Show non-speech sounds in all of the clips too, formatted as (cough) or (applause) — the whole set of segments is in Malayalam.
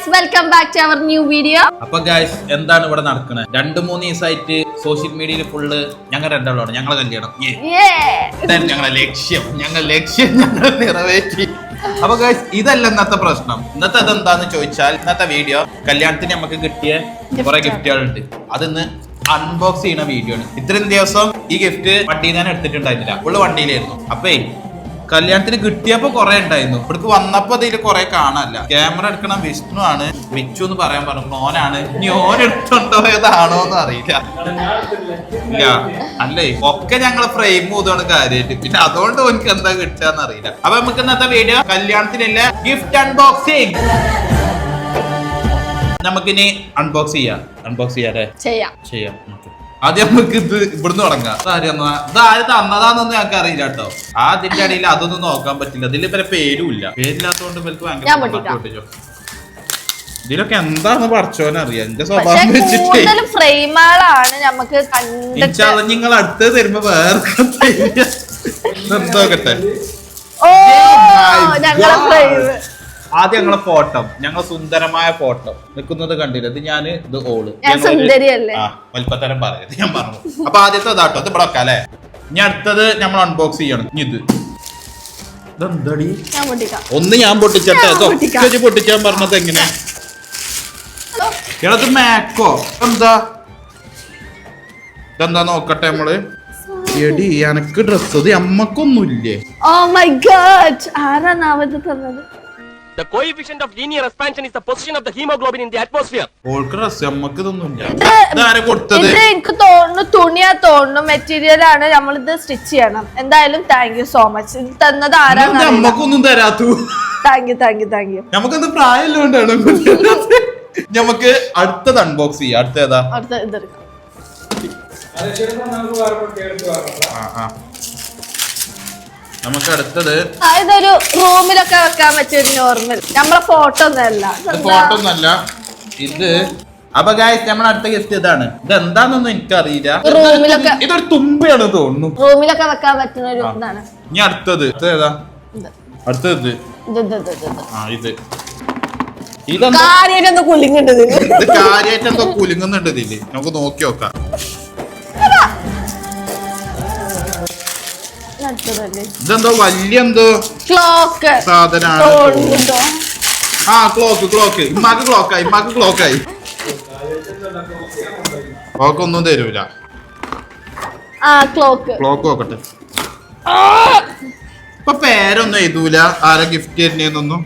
Guys welcome back to our new video അപ്പൊ ഗൈസ് എന്താണ് ഇവിടെ നടക്കുന്നത് രണ്ടു മൂന്ന് ദിവസമായിട്ട് സോഷ്യൽ മീഡിയയിൽ ഫുള്ള് ഞങ്ങൾ രണ്ടാളാണ് ഞങ്ങളെ കല്യാണം. ഇതായിരുന്നു ഞങ്ങളെ ലക്ഷ്യം. ഞങ്ങൾ ലക്ഷ്യം ഞങ്ങൾ നിറവേറ്റി. അപ്പൊ ഗൈസ് ഇതല്ല ഇന്നത്തെ പ്രശ്നം. ഇന്നത്തെ അതെന്താന്ന് ചോദിച്ചാൽ ഇന്നത്തെ വീഡിയോ കല്യാണത്തിന് നമുക്ക് കിട്ടിയ കുറെ ഗിഫ്റ്റുകളുണ്ട് അതിന്ന് അൺബോക്സ് ചെയ്യുന്ന വീഡിയോ ആണ്. ഇത്രയും ദിവസം ഈ ഗിഫ്റ്റ് വണ്ടിയിൽ നിന്ന് എടുത്തിട്ടുണ്ടായിരുന്നില്ല. ഫുള്ള് വണ്ടിയിലായിരുന്നു. അപ്പേ കല്യാണത്തിന് കിട്ടിയപ്പോ കുറെ ഉണ്ടായിരുന്നു. ഇവിടേക്ക് വന്നപ്പോ അതിൽ കുറെ കാണാനില്ല. ക്യാമറ എടുക്കണ വിഷ്ണു ആണ് മിച്ചു എന്ന് പറയാൻ പറഞ്ഞു ഓനാണ്. ഇനി ഓൻ എടുത്തുണ്ടോയതാണോ എന്ന് അറിയില്ല. ഇല്ല. അല്ലേ? ഒക്കെ ഞങ്ങൾ ഫ്രെയിം ചെയ്താണ് കാര്യമായിട്ട് പിന്നെ അതുകൊണ്ട് എനിക്ക് എന്താ കിട്ടുകയെന്ന് അറിയില്ല. അപ്പൊ നമുക്ക് ഇന്നത്തെ വീഡിയോ കല്യാണത്തിനല്ല ഗിഫ്റ്റ് അൺബോക്സിംഗ് നമുക്കിനി അൺബോക്സ് ചെയ്യാം. അൺബോക്സ് ചെയ്യാം ചെയ്യാം. ആദ്യം നമുക്ക് ഇത് ഇവിടുന്ന് തുടങ്ങാം. ഇതാര് തന്നതാ? ഇതാര് തന്നതാന്നൊന്നും ഞങ്ങൾക്ക് അറിയില്ല കേട്ടോ. ആ അതിന്റെ ഇടയിൽ അതൊന്നും നോക്കാൻ പറ്റില്ല. ഇതിൽ ഇവരെ പേരും ഇല്ല പേരില്ലാത്തതുകൊണ്ട് ഇവർക്ക് ഭയങ്കര ഞാൻ സമ്മതം പൊട്ടിക്കാം. പൊട്ടിച്ചോ. ഇതിലൊക്കെ എന്താന്ന് പഠിച്ചോനറിയാം എന്റെ പക്ഷെ സ്വഭാവം വെച്ചിട്ട്. കൂടുതലും ഫ്രെയിമുകളാണ് നമുക്ക് കണ്ടിട്ട്. ഇൻഷാല്ല നിങ്ങൾ അടുത്ത് തരുമ്പോ വേറെ നിർത്തോക്കട്ടെ ഓ ഞങ്ങളെ ഫ്രെയിം ആദ്യം ഞങ്ങളെ ഫോട്ടോ ഞങ്ങൾ സുന്ദരമായ ഫോട്ടോ. നിൽക്കുന്നത് കണ്ടില്ല? ഇത് ഞാൻ ഇത് ഓൾ. വലിപ്പത്തരം പറയത് ഞാൻ പറഞ്ഞു. അപ്പൊ ആദ്യത്തെ ഇതാട്ടോ ഇത് ഇവിടെ വെക്കാം അല്ലേ? ഇനി അടുത്തത് നമ്മൾ അൺബോക്സ് ചെയ്യണം. ഇനി ഇത്. ഇതെന്തടി? ഒന്ന് ഞാൻ പൊട്ടിച്ചട്ടെ? പൊട്ടിക്കാൻ ഇതൊക്കെ പറഞ്ഞത് എങ്ങനെ? ഇത് മാക്കോ? എന്താ ഇതെന്താ നോക്കട്ടെ നമ്മൾ? എടി എനക്ക് ഡ്രസ് ഇത് അമ്മക്കൊന്നുമില്ലേ? ഓ മൈ ഗോഡ് ആരാണ് നാവത് The coefficient of linear expansion is the position of the hemoglobin in the atmosphere. ഓൾക്ക് ഡ്രസ് ഇതൊന്നുമില്ല ഇതാരെ കൊടുത്തത്? ഇത് എനിക്ക് തോന്നുന്നു തുണിയാ തോന്നുന്നു മെറ്റീരിയൽ ആണ്. നമ്മൾ ഇത് സ്റ്റിച്ച് ചെയ്യണം. എന്തായാലും താങ്ക് യു സോ മച്ച് ഇത് തന്നത് ഇതെന്താ ആരാന്ന് അമ്മക്കൊന്നും തരാത്തു. Thank you thank you thank you നമുക്കത് പ്രായമുള്ളതുകൊണ്ടാണ്. നമുക്ക് അടുത്തത് അൺബോക്സ് ചെയ്യാം. അടുത്ത ഏതാ? അടുത്ത ഇതെടുക്കാം ആ, ആ. നമുക്ക് അടുത്തത് ഇതൊരു റൂമിലൊക്കെ വെക്കാൻ പറ്റിയ ഒരു നോർമൽ നമ്മളെ ഫോട്ടോ ഒന്നല്ല ഫോട്ടോ ഒന്നല്ല ഇത് അപ്പൊ ഗായസ് നമ്മൾ അടുത്ത ഗസ്റ്റ് ഇതാണ്. ഇത് എന്താണെന്നൊന്നും എനിക്കറിയില്ല. റൂമിലൊക്കെ- ഇതൊരു തുമ്പയാണ് തോന്നുന്നു. റൂമിലൊക്കെ വെക്കാൻ പറ്റുന്ന ഒരു ഇതാണ്. ഇനി അടുത്തത്. ഏതാ? അടുത്തത്. ആ ഇത്. ഇതെന്താ? കാര്യമായിട്ടൊന്ന് കുലിങ്ങുണ്ട് ഇതിന് ഇത് കാര്യമായിട്ട് എന്തോ കുലുങ്ങുന്നുണ്ട് ഇതിൽ. നമുക്ക് നോക്കി നോക്കാം. അടുത്തതല്ലേ ഇതെന്തോ വലിയ എന്തോ ക്ലോക്ക് സാധനമാണ് ആ ക്ലോക്ക് ക്ലോക്ക്. ഇമ്മാക്ക് ക്ലോക്കായി ഇമ്മാക്ക് ക്ലോക്കായി. ക്ലോക്ക് ഒന്നും തരൂല. ആ ക്ലോക്ക്. ക്ലോക്ക് നോക്കട്ടെ. ഇപ്പൊ പേരൊന്നും എഴുതൂല. ആരാ ഗിഫ്റ്റ് തരുന്നൊന്നും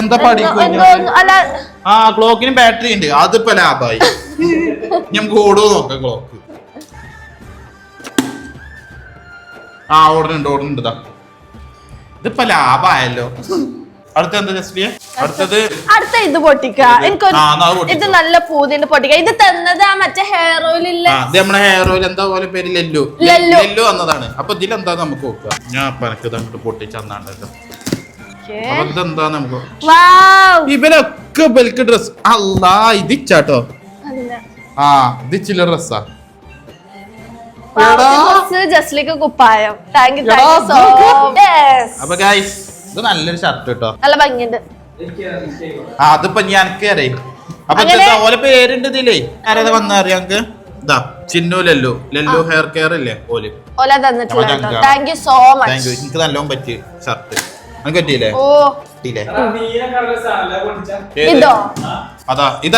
എന്താ പഠിക്കും ആ ക്ലോക്കിന് ബാറ്ററി ഉണ്ട്. അതിപ്പോ ലാഭായി. ഞാൻ ഓടുമോ നോക്കാം ക്ലോക്ക്. ആ ഓടുന്നുണ്ട് ഓടുന്നുണ്ട് ഇതാ ഇതിപ്പോ ലാഭായല്ലോ. അടുത്ത എന്താ ജസ്ലിയ അടുത്തത് അടുത്ത ഇത് പൊട്ടിക്ക എനിക്കൊരു. ഇത് നല്ല പൂതിന്റെ പൊട്ടിക്ക ഇത് തന്നത് ആ മറ്റേ ഹെയർ ഓയിൽ ഇല്ല? ഇത് നമ്മുടെ ഹെയർ ഓയിൽ എന്താ പോലെ പേര്? ലെല്ലു. ലെല്ലു. വന്നതാണ്. അപ്പൊ ഇതിലെന്താ നമുക്ക് നോക്കുക ഞാൻ അപ്പൊ എനക്ക് ഇതങ്ങോട്ട് പൊട്ടിച്ചന്നാണ്ടല്ലോ ഇതെന്താ നമുക്ക് ഇവരൊക്കെ ബൽക്ക് ഡ്രസ് അല്ലാ ഇതിച്ചാട്ടോ. ആ ഇതിച്ചില്ല ചില ഡ്രസ്സാ എടാ. ജസ്ലിക്ക് കുപ്പായം. Thank you thank you so ഇതൊക്കെ- യെസ് അപ്പൊ ഗൈസ് ഇത് നല്ലൊരു ഷർട്ട് കേട്ടോ. നല്ല ഭംഗിയുണ്ട്. ആ അതിപ്പോ ഞാൻ അറിയാം. അപ്പൊ ഓലെ പേരുണ്ട് ഇതിലേ? ആരാ വന്നറിയാം ഞങ്ങക്ക് ഇതാ ചിന്നു ലല്ലു. ലല്ലു ഹെയർ കെയർ ഇല്ലേ? ഓൽ. ഓല thank you so thank much you എനിക്ക് നല്ലോണം പറ്റിയ ഷർട്ട് പറ്റിയില്ലേ? ഓ? ഇതോ? അതാ ഇത്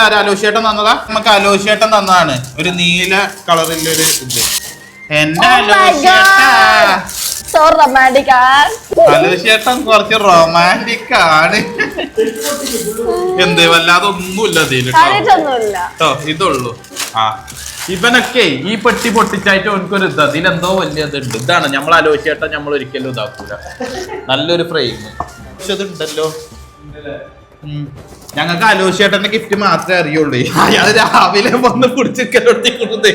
തന്നതാ? നമുക്ക് അലോഷേട്ടൻ തന്നതാണ്. ഒരു നീല കളറിലൊരു ഇത്. എന്റെ Oh. സോ റൊമാന്റിക് അലോഷേട്ടൻ കുറച്ച് റൊമാന്റിക് ആണ്. എന്ത് വല്ലാതെ ഒന്നുമില്ല. കേട്ടോ ഇതുള്ളൂ. ആ ഇവനൊക്കെ ഈ പെട്ടി പൊട്ടിച്ചായിട്ട് ഓനക്കൊരു ഇത്. അതിലെന്തോ വലിയ ഇതുണ്ട് ഇതാണ് നമ്മൾ ആലോചിച്ചേട്ടാ നമ്മൾ ഒരിക്കലും ഇതാക്കൂല. നല്ലൊരു ഫ്രെയിം പക്ഷെ ഇതുണ്ടല്ലോ. ഞങ്ങൾക്ക് ആലോചിച്ചേട്ടന്റെ ഗിഫ്റ്റ് മാത്രമേ അറിയുള്ളൂ. (laughs) അയാൾ രാവിലെ വന്ന് കുടിച്ചിരിക്കലോട്ടി കൊടുത്തേ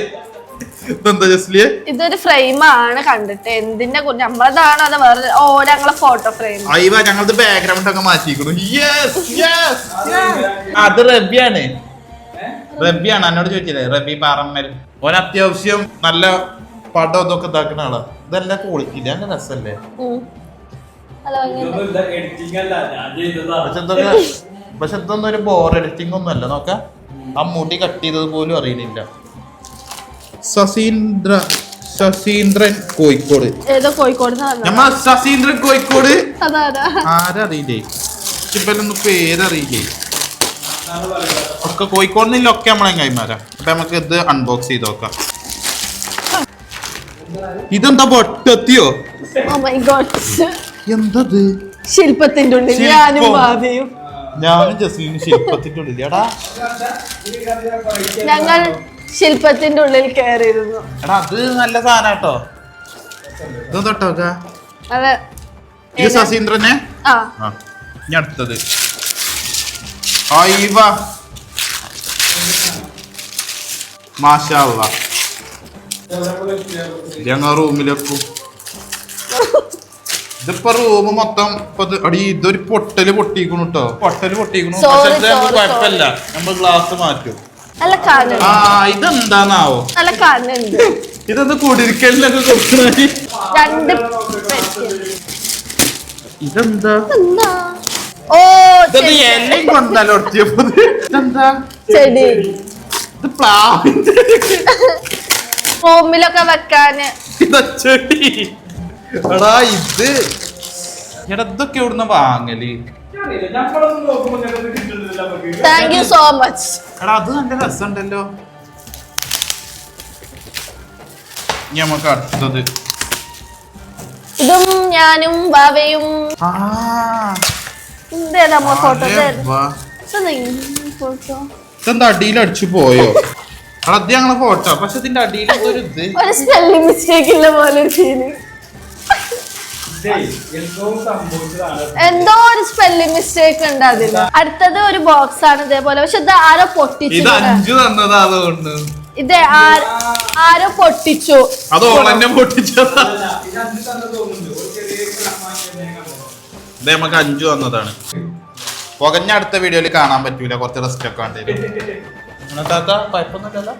ഇതൊരു ഫ്രെയിം ആണ് കണ്ടിട്ട്. എന്തിന്റെ നമ്മളതാണോ അത് വേറെ ഓ ഞങ്ങളെ ഫോട്ടോ ഫ്രെയിം അയ്യ ഞങ്ങളത് ബാക്ക്ഗ്രൗണ്ട് ഒക്കെ മാറ്റിയിരിക്കുന്നു യെസ് യെസ് അത് റബിയാണ് റബിയാണ് എന്നോട് ചോദിച്ചില്ലേ? റബി പാറമ്മൽ. ഓൻ അത്യാവശ്യം നല്ല പടം ഇതൊക്കെ ഇതാക്കുന്ന ആളാ. ഇതെല്ലാം ക്വാളിറ്റി നല്ല രസല്ലേ? നല്ല ഭംഗിയുണ്ട് എഡിറ്റിംഗ് അല്ല. ഞാൻ ചെയ്തതാ. പക്ഷെ എന്തൊക്കെ പക്ഷെ ഇതൊന്നും ഒരു ബോർ എഡിറ്റിംഗ് ഒന്നും അല്ല. നോക്ക. ആ മുടി കട്ട് ചെയ്തത് പോലും അറിയുന്നില്ല സസീന്ദ്ര സസീന്ദ്രൻ കോഴിക്കോട്. ഏതോ കോഴിക്കോട് നമ്മ സസീന്ദ്രൻ കോഴിക്കോട്? ആരറിയില്ലേ? ഇവരൊന്നും പേരറിയില്ലേ? ഒക്കെ കോഴിക്കോട് ഒക്കെ നമ്മളെ കൈമാരാ അപ്പൊ നമുക്ക് ഇത് അൺബോക്സ് ചെയ്ത് നോക്കാം. ഇതെന്താ പൊട്ടത്തിയോ ഗോഡ് എന്തത്? ശില്പത്തിന്റെ ഉള്ളിൽ. ഞാനും ഞാനും ജസീനും ശില്പത്തിന്റെ ഉള്ളിൽ. ഞങ്ങൾ ശില്പത്തിന്റെ ഉള്ളിൽ കയറിയിരുന്നു. എടാ അത് നല്ല സാധനം കേട്ടോ ഇത് തൊട്ടോക്ക അതെ. ഇത് ശശീന്ദ്രനെ ആ. ആ ഇനി അടുത്തത്. അയ്യവ മാഷാ അല്ലാ. ഇത് ഞങ്ങ റൂമിലെക്കും ഇതിപ്പോ റൂം മൊത്തം അടി ഇതൊരു പൊട്ടൽ പൊട്ടിക്കണു കേട്ടോ പൊട്ടൽ പൊട്ടിക്കണു. പക്ഷെ കുഴപ്പമില്ല. നമ്മൾ ഗ്ലാസ് മാറ്റും. നല്ല കാണുന്നുണ്ട് ആ ഇതെന്താന്നാവോ? നല്ല കാണുന്നുണ്ട് (laughs) ഇതെന്താ കുടിരിക്കലിനൊക്കെ കൊടുക്കണേ. രണ്ട്. (laughs) ഇതെന്താ? എന്താ ഓ ഇതെന്താ ചെടി. എല്ലാം കൊണ്ടല്ലോ ഒട്ടിയപ്പോ ഇതെന്താ? ചെടി. ഇത് പ്ലാവിന്റെ ഫോമിലൊക്കെ വെക്കാന് ഇതാ ചെടി. എടാ ഇത്. എടാ ഇതൊക്കെ ഇവിടുന്ന് വാങ്ങൽ? താങ്ക് യു സോ മച്ച് എടാ അത് നല്ല രസമുണ്ടല്ലോ. നമുക്ക് അടുത്തത്. ഇതും ഞാനും ബാവയും. ആ. ഇതേ നമ്മളെ ഫോട്ടോ. ഫോട്ടോ ഇതെന്താ അടിയിൽ അടിച്ചു പോയോ? എടാ അത് ഞങ്ങളെ ഫോട്ടോ പക്ഷെ ഇതിന്റെ അടിയിൽ ഒരു ഇത്. ഒരു സ്പെല്ലിംഗ് മിസ്റ്റേക്ക് ഇല്ല പോലെ ഒരു ഫീലിംഗ് എന്തോ ഒരു സ്പെല്ലിംഗ് മിസ്റ്റേക്ക് ഉണ്ട് അതിൽ അടുത്തത് ഒരു ബോക്സ് ആണ് ഇതേപോലെ പക്ഷെ ഇത് ആരോ പൊട്ടിച്ചു ഇത് അഞ്ചു തന്നതാ അതുകൊണ്ട് ഇത് ആരോ പൊട്ടിച്ചു അത് ഓളെന്നെ പൊട്ടിച്ചതാ ഇത് നമുക്ക് അഞ്ചു തന്നതാണ് പുകഞ്ഞ അടുത്ത വീഡിയോയിൽ കാണാൻ പറ്റൂല കുറച്ച് റെസ്റ്റ് ഒക്കെ വേണ്ടി വരും താത്ത കുഴപ്പമൊന്നുമില്ലല്ലോ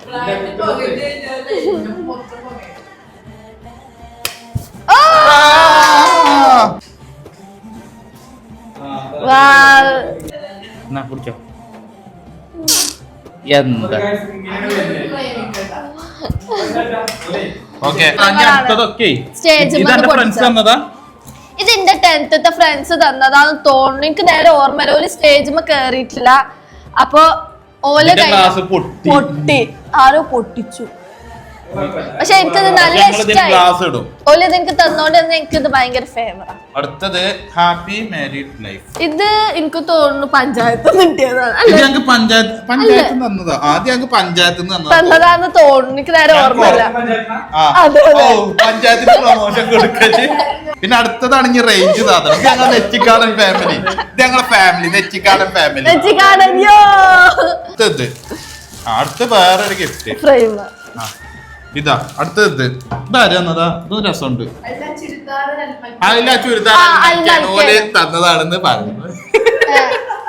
എന്നാ കുടിച്ചോ. എന്താ? ഓക്കെ അടുത്തതൊക്കെ. Stage ഇതെന്റെ ഫ്രണ്ട്സ്. തന്നതാ. ഇത് എന്റെ ടെൻത്തത്തെ ഫ്രണ്ട്സ് തന്നതാന്ന് തോന്നുന്നു. എനിക്ക് നേരെ ഓർമ്മയില്ല ഒരു സ്റ്റേജിൽ കേറിയിട്ടില്ല. അപ്പൊ ഓല. പൊട്ടി. ആരോ പൊട്ടിച്ചു. പക്ഷെ എനിക്കത് നല്ല ഇഷ്ടമായി ഓല എനിക്ക് തന്നോണ്ട് തന്നെ എനിക്കിത് ഭയങ്കര ഫേവറാ അടുത്തത് ഹാപ്പി മാരീഡ് ലൈഫ് ഇത് എനിക്ക് തോന്നുന്നു പഞ്ചായത്ത് കിട്ടിയതാണ്. പഞ്ചായത്ത് പഞ്ചായത്ത് തന്നതാ. ആദ്യം ഞങ്ങൾക്ക് പഞ്ചായത്ത് തന്നതാ. തന്നതാന്ന് തോന്നുന്നു. എനിക്ക് നേരെ ഓർമ്മയില്ല. പഞ്ചായത്തിന് പ്രൊമോഷൻ കൊടുക്കൽ. പിന്നെ അടുത്തതാണെങ്കിൽ റേഞ്ച് സാധനം. ഞങ്ങൾ നെറ്റിക്കാടൻ ഫാമിലി ഇത് ഞങ്ങളെ ഫാമിലി നെറ്റിക്കാടൻ ഫാമിലി ആ, അടുത്ത വേറൊരു ഗിഫ്റ്റ് ഫ്രെയിം. ആ. ഇതാ അടുത്തത് ഇതാര് തന്നതാ? ഇത് രസമുണ്ട്. അല്ല ചുരിദാർ ഓൽ. തന്നതാണെന്ന് പറയുന്നത്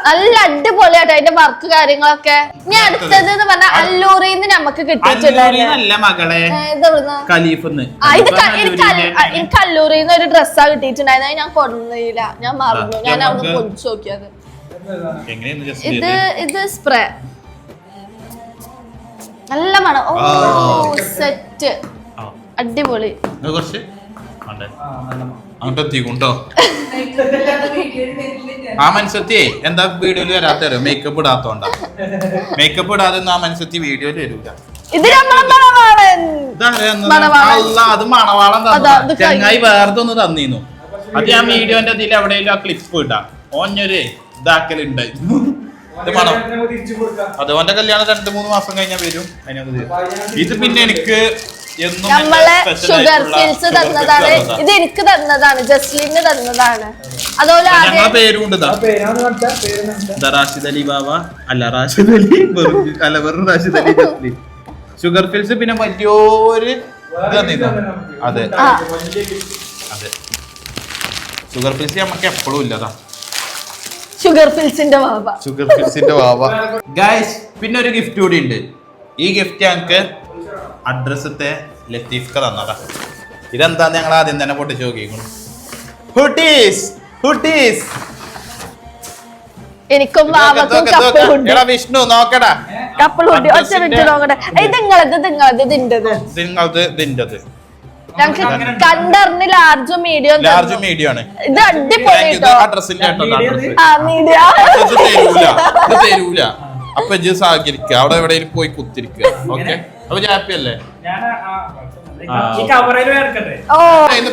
നല്ല അടിപൊളിയാട്ടോ അതിന്റെ വർക്ക് കാര്യങ്ങളൊക്കെ. ഇനി അടുത്തത്. എന്ന് പറഞ്ഞാൽ നിന്ന് നമുക്ക് കിട്ടിയിട്ടുണ്ടായിരുന്നു അല്ലൂരിന്നല്ല മകളെ. ഏ, ഇതെവിടുന്നാ? ഖലീഫിന്ന് ഇത് എനിക്ക് അല്ലൂറിൽ നിന്ന് അല്ലൂറിന്ന് ഒരു ഡ്രസ്സാ കിട്ടിയിട്ടുണ്ടായിരുന്നു അത് ഞാൻ കൊണ്ടുവന്നില്ല. ഞാൻ മറന്നു. ഞാൻ അവിടെ പൊളിച്ചു നോക്കിയത്. ഇത് ഇത് സ്പ്രേ നല്ല മണം. ഓ ആ, അടിപൊളി. കുറച്ച്? വേണ്ടേ? ആ മനുഷ്യത്തി (laughs) എന്താ വീഡിയോയിൽ വരാത്തരോ മേക്കപ്പ് ഇടാത്തോണ്ടാ. മേക്കപ്പ് ഇടാതെ ആ മനുഷ്യത്തി വീഡിയോയിൽ വരൂല. ഇത് മണവാളൻ. ഇതാണ് മണവാളൻ. അല്ല അത് മണവാളം ചങ്ങായി വേറെ ഒന്ന് തന്നീന്നു. അത് ഞാൻ വീഡിയോന്റെ അതിൽ എവിടെയെങ്കിലും ആ ക്ലിപ്പ് ഇടാം. ഓഞ്ഞൊരു ഇതാക്കലുണ്ട്. ഇത് പണം. അത് ഓന്റെ കല്യാണം രണ്ട് മൂന്ന് മാസം കഴിഞ്ഞാൽ വരും. അതിനകത്ത് ഇത്. പിന്നെ എനിക്ക് നമ്മളെ ഷുഗർ സിൽസ് തന്നതാണ്. ഇത് എനിക്ക് തന്നതാണ്. ജസ്ലിന് തന്നതാണ്. അതുപോലെ ഞങ്ങളെ ആദ്യം പേരുണ്ട് ഇതാ. ഇതാ റാഷിദ് അലി ബാബ അല്ല റാഷിദ് അലി വെറും അല്ല വെറും റാഷിദ് അലി ജസ്ലി. ഷുഗർ ഫിൽസ് പിന്നെ വലിയൊരു അതെ. അതെ. ഷുഗർ ഫിൽസ് നമുക്ക് എപ്പോഴും ഇല്ലതാ ഷുഗർ ഫിൽസിന്റെ വാവ. ഷുഗർ ഫിൽസിന്റെ വാവ. ഗൈസ് പിന്നെ ഒരു ഗിഫ്റ്റ് കൂടി ഉണ്ട്. ഈ ഗിഫ്റ്റ് ഞങ്ങൾക്ക് അഡ്രസ്സത്തെ ലത്തീഫ്ക തന്നതാ. ഇതെന്താന്ന് ഞങ്ങൾ ആദ്യം തന്നെ പൊട്ടി നോക്കിക്കണം ഹുട്ടീസ് ഹുട്ടീസ് എനിക്കും വാവക്കും കപ്പിളുണ്ട് എടാ വിഷ്ണു നോക്കടാ. കപ്പിളുണ്ട് ഒറ്റ അഡ്രസ്സിന്റെ- മിനിറ്റ് നോക്കട്ടെ ഇത് നിങ്ങളത് നിങ്ങളത് ഇതിന്റെത് നിങ്ങളത് ഇതിന്റെത് ഞങ്ങക്ക് കണ്ടറിഞ്ഞ് ലാർജും മീഡിയം ലാർജ് മീഡിയം ആണ്. ഇത് അടിപൊളി ഇത് കേട്ടോ. ആ മീഡിയ ഇത് തരൂല. ഇത് തരൂല. അപ്പൊ ഇജ്ജ് സഹകരിക്കുക അവിടെ എവിടെയും പോയി കുത്തിരിക്കുക ഓക്കെ അപ്പൊ ഹാപ്പി അല്ലേ? ഞാൻ ആ, ഈ ഓ.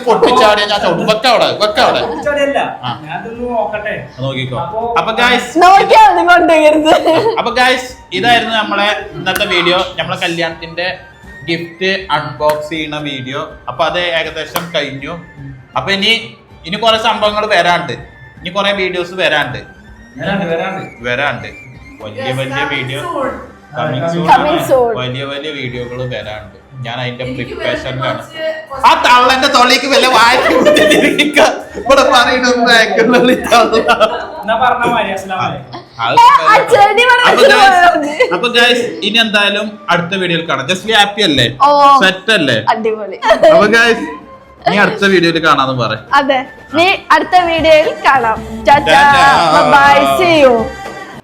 പൊട്ടിച്ചാടിയ ഞാൻ ചവിട്ടും. വെക്ക അവിടെ വെക്ക അവിടെ. ചോദ്യമല്ല ആ. നോക്കട്ടെ. നോക്കിക്കോ. അപ്പൊ- അപ്പൊ ഗായ്സ് നോക്കിയാ മതി കൊണ്ടുവരുന്നത് അപ്പൊ ഗായ്സ് ഇതായിരുന്നു നമ്മളെ ഇന്നത്തെ വീഡിയോ നമ്മളെ കല്യാണത്തിന്റെ ഗിഫ്റ്റ് അൺബോക്സ് ചെയ്യുന്ന വീഡിയോ അപ്പൊ അത് ഏകദേശം കഴിഞ്ഞു. അപ്പൊ ഇനി ഇനി കുറെ സംഭവങ്ങൾ വരാണ്ട്. ഇനി കുറെ വീഡിയോസ് വരാണ്ട്. വരാണ്ട് വലിയ വലിയ വീഡിയോ. വലിയ വലിയ വീഡിയോകൾ വരാണ്ട്. ഞാൻ അതിന്റെ പ്രിപ്പറേഷനിലാണ് ആ തള്ളന്റെ തൊള്ളിക്ക് വല്ല വായിക്ക് കുത്തിയിരിക്കുക. ഇവിടെ പറയണൊന്നും അപ്പൊ ഗൈസ് ഇനി എന്തായാലും അടുത്ത വീഡിയോയിൽ കാണാം. ജസ്റ്റ് ഹാപ്പി അല്ലേ? സെറ്റ് അല്ലേ? അടിപൊളി. അപ്പൊ ഗൈസ് നീ അടുത്ത വീഡിയോയിൽ കാണാന്ന് പറ. അതെ നീ അടുത്ത വീഡിയോയിൽ കാണാം. Bye see you